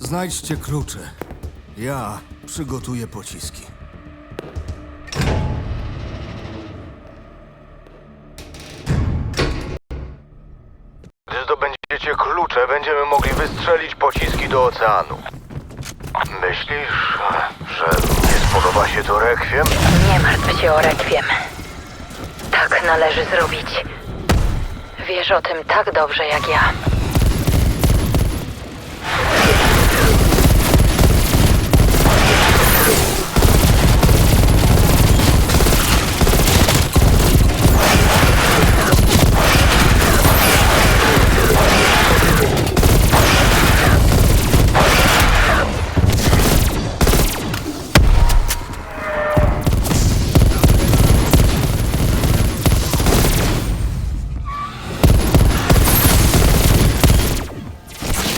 Znajdźcie klucze. Ja przygotuję pociski. Gdy zdobędziecie klucze, będziemy mogli wystrzelić pociski do oceanu. Myślisz, że nie spodoba się to rekwiem? Nie martw się o rekwiem. Tak należy zrobić. Wiesz o tym tak dobrze jak ja.